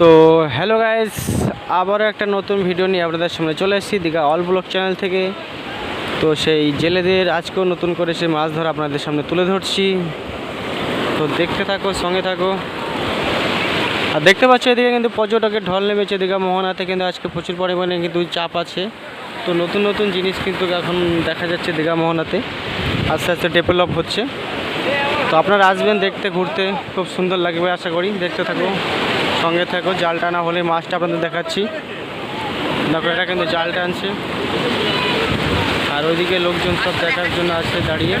তো hello guys আবারও একটা নতুন ভিডিও নিয়ে আপনাদের সামনে চলে এসেছি, দীঘা অল ব্লক চ্যানেল থেকে। তো সেই জেলেদের আজকেও নতুন করে সে মাছ ধরা আপনাদের সামনে তুলে ধরছি। তো দেখতে থাকো, সঙ্গে থাকো। আর দেখতে পাচ্ছ, এদিকে কিন্তু পর্যটকের ঢল নেমেছে, দীঘা মোহনাতে কিন্তু আজকে প্রচুর পরিমাণে কিন্তু চাপ আছে। তো নতুন নতুন জিনিস কিন্তু এখন দেখা যাচ্ছে দীঘা মোহনাতে, আস্তে আস্তে ডেভেলপ হচ্ছে। তো আপনারা আসবেন দেখতে, ঘুরতে, খুব সুন্দর লাগবে, আশা করি। দেখতে থাকো। সঙ্গে থাকো জাল টানা হলে মাছটা আপনাদের দেখাচ্ছি। দেখো, এটা কিন্তু জাল টানছে। আর ওইদিকে লোকজন সব দেখার জন্য আছে দাঁড়িয়ে।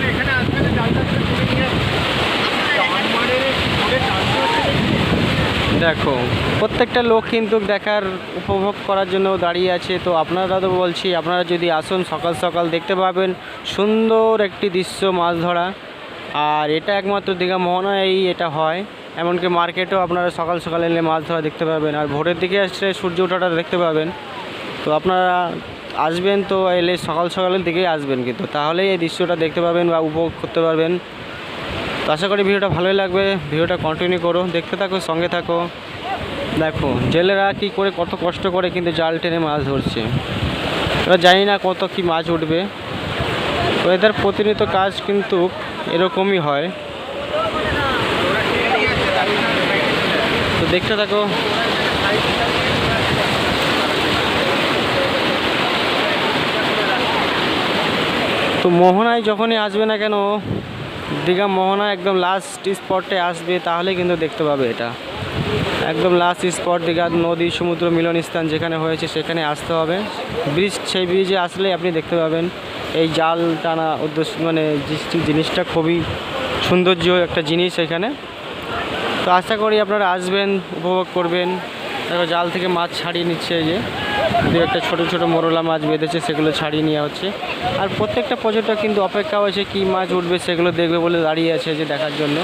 দেখো, প্রত্যেকটা লোক কিন্তু দেখার, উপভোগ করার জন্য দাঁড়িয়ে আছে। তো আপনারা তো বলছি, আপনারা যদি আসুন, সকাল সকাল দেখতে পাবেন সুন্দর একটি দৃশ্য মাছ ধরা। আর এটা একমাত্র দীঘা মোহনায় এটা হয়। এমনকি মার্কেটেও আপনারা সকাল সকাল এলে মাছ ধরা দেখতে পাবেন। আর ভোরের দিকে আসলে সূর্য ওঠাটা দেখতে পাবেন। তো আপনারা আসবেন তো এলে সকাল সকালের দিকেই আসবেন কিন্তু। তাহলেই এই দৃশ্যটা দেখতে পাবেন বা উপভোগ করতে পারবেন। তো আশা করি ভিডিওটা ভালোই লাগবে। ভিডিওটা কন্টিনিউ করো। দেখতে থাকো, সঙ্গে থাকো। দেখো, জেলেরা কী করে কত কষ্ট করে কিন্তু জাল টেনে মাছ ধরছে। এরা জানি না কত কি মাছ উঠবে। তো এদের প্রতিনিয়ত কাজ কিন্তু এরকমই হয়। দেখতে থাকো। তো মোহনায় যখনই আসবে না কেন, দীঘা মোহনা একদম লাস্ট স্পটে আসবে, তাহলে কিন্তু দেখতে পাবে এটা। একদম লাস্ট স্পট দীঘা নদী, সমুদ্র, মিলন স্থান যেখানে হয়েছে সেখানে আসতে হবে। ব্রিজ সেই ব্রিজে আসলে আপনি দেখতে পাবেন, এই জাল টানা উদ্দেশ্য মানে জিনিসটা খুবই সৌন্দর্য একটা জিনিস এখানে। তো আশা করি আপনারা আসবেন, উপভোগ করবেন। দেখো, জাল থেকে মাছ ছাড়িয়ে নিচ্ছে যে। দু একটা ছোটো ছোটো মোরলা মাছ বেঁধেছে, সেগুলো ছাড়িয়ে নেওয়া হচ্ছে। আর প্রত্যেকটা পর্যটক কিন্তু অপেক্ষা হয়েছে কী মাছ উঠবে সেগুলো দেখবে বলে দাঁড়িয়ে আছে যে দেখার জন্য।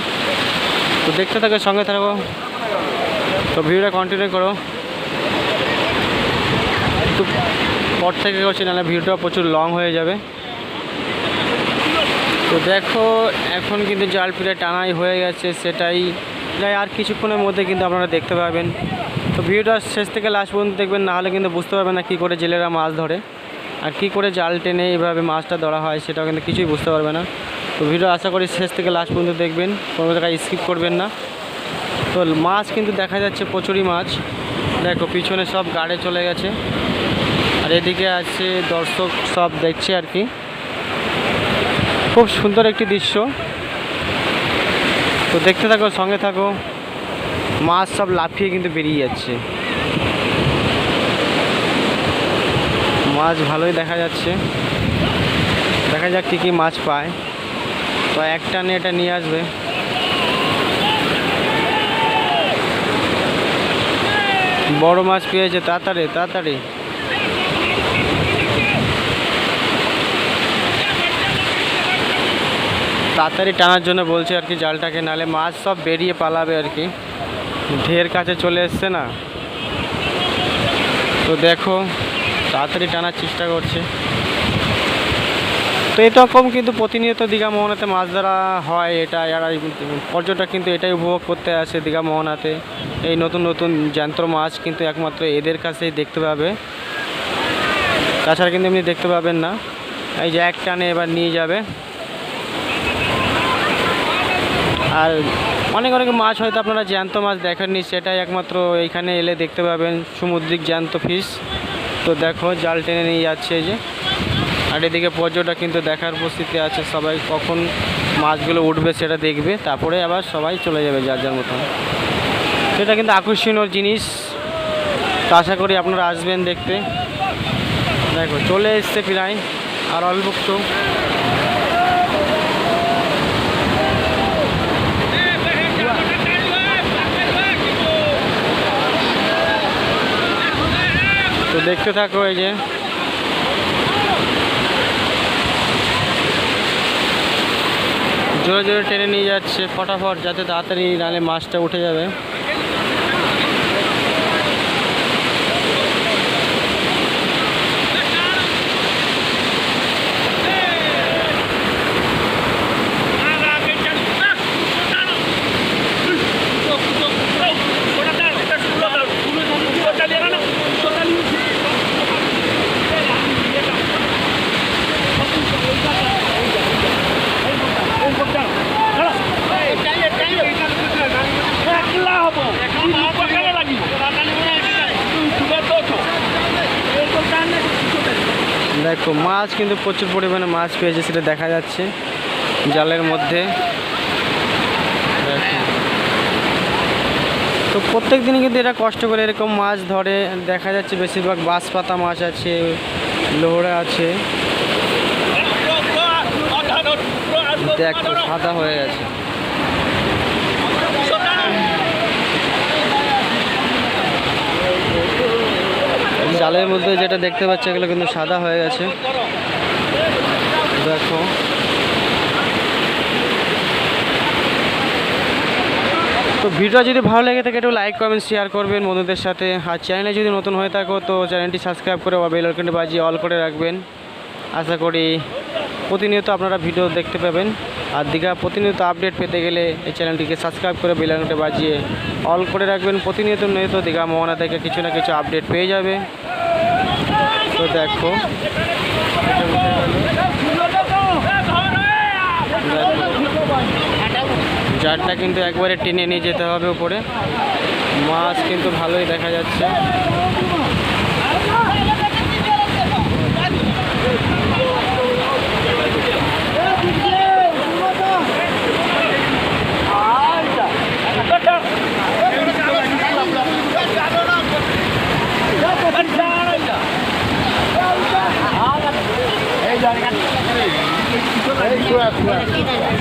তো দেখতে থাকো, সঙ্গে থাকো। তো ভিডিওটা কন্টিনিউ করো। একটু পর থেকে করছি, নাহলে ভিডিওটা প্রচুর লং হয়ে যাবে। তো দেখো, এখন কিন্তু জাল প্রায় টানাই হয়ে গেছে, সেটাই প্রায় আর কিছুক্ষণের মধ্যে কিন্তু আপনারা দেখতে পাবেন। তো ভিডিওটা শেষ থেকে লাস্ট পর্যন্ত দেখবেন, নাহলে কিন্তু বুঝতে পারবেন না কী করে জেলেরা মাছ ধরে, আর কী করে জাল টেনে এইভাবে মাছটা ধরা হয়, সেটাও কিন্তু কিছুই বুঝতে পারবে না। তো ভিডিও আশা করি শেষ থেকে লাস্ট পর্যন্ত দেখবেন, কোনো জায়গায় স্কিপ করবেন না। তো মাছ কিন্তু দেখা যাচ্ছে প্রচুরই মাছ। দেখো, পিছনে সব গাড়ে চলে গেছে, আর এদিকে আছে দর্শক সব দেখছে আর কি। খুব সুন্দর একটি দৃশ্য। তো দেখতে থাকো, সঙ্গে থাকো। মাছ সব লাফিয়ে কিন্তু বেরিয়ে যাচ্ছে। মাছ ভালোই দেখা যাচ্ছে। দেখা যাক কী কী মাছ পায়। তো একটা নিয়ে এটা নিয়ে আসবে। বড় মাছ পেয়েছে, তাড়াতাড়ি তাড়াতাড়ি। তাড়াতাড়ি টানার জন্য বলছে আর কি জালটাকে, নালে মাছ সব বেরিয়ে পালাবে আর কি। ঢের কাছে চলে এসছে না। তো দেখো, তাড়াতাড়ি টানার চেষ্টা করছে। তো এরকম কিন্তু প্রতিনিয়ত দীঘা মোহনাতে মাছ ধরা হয়, এটা এরা পর্যটক কিন্তু এটাই উপভোগ করতে আসে দীঘা মোহনাতে। এই নতুন নতুন যন্ত্র মাছ কিন্তু একমাত্র এদের কাছেই দেখতে পাবে। তাছাড়া কিন্তু এমনি দেখতে পাবেন না। এই যে এক টানে এবার নিয়ে যাবে। আর অনেক অনেক মাছ হয়তো আপনারা জ্যান্ত মাছ দেখেননি, সেটাই একমাত্র এইখানে এলে দেখতে পাবেন সামুদ্রিক জ্যান্ত ফিশ তো দেখো, জাল টেনে নিয়ে যাচ্ছে যে। আর এদিকে পর্যটক কিন্তু দেখার উপস্থিতি আছে, সবাই কখন মাছগুলো উঠবে সেটা দেখবে, তারপরে আবার সবাই চলে যাবে যার যার মতন। সেটা কিন্তু আকর্ষণীয় জিনিস। তো আশা করি আপনারা আসবেন দেখতে। দেখো, চলে এসছে প্রায়, আর অল্প তো দেখতে থাকো এই যে। জোরে জোরে টেনে নিয়ে যাচ্ছে, ফটাফট যাতে তাড়াতাড়ি নালে মাছটা উঠে যাবে। দেখো মাছ কিন্তু প্রচুর পরিমাণে মাছ পেয়েছে, সেটা দেখা যাচ্ছে জালের মধ্যে। তো প্রত্যেক দিনই কিন্তু এরা কষ্ট করে এরকম মাছ ধরে, দেখা যাচ্ছে বেশিরভাগ বাঁশ পাতা মাছ আছে লোহড়া আছে। দেখো, সাদা হয়ে গেছে। জালের মধ্যে যেটা দেখতে পাচ্ছি, এগুলো কিন্তু সাদা হয়ে গেছে। দেখো। তো ভিডিওটা যদি ভালো লেগে থাকে, একটু লাইক কমেন্ট শেয়ার করবেন বন্ধুদের সাথে। আর চ্যানেলে যদি নতুন হয়ে থাকো, তো চ্যানেলটি সাবস্ক্রাইব করে বা বেল আইকনটি বাজিয়ে অল করে রাখবেন। আশা করি প্রতিনিয়ত আপনারা ভিডিও দেখতে পাবেন। আর দীঘা প্রতিনিয়ত আপডেট পেতে গেলে এই চ্যানেলটিকে সাবস্ক্রাইব করে বেল আইকনটি বাজিয়ে অল করে রাখবেন। প্রতিনিয়ত নিয়ত দীঘা মোহনা থেকে কিছু না কিছু আপডেট পেয়ে যাবে। তো দেখো জারটা কিন্তু একবারে টেনে নিয়ে যেতে হবে উপরে। মাছ কিন্তু ভালোই দেখা যাচ্ছে। Gracias.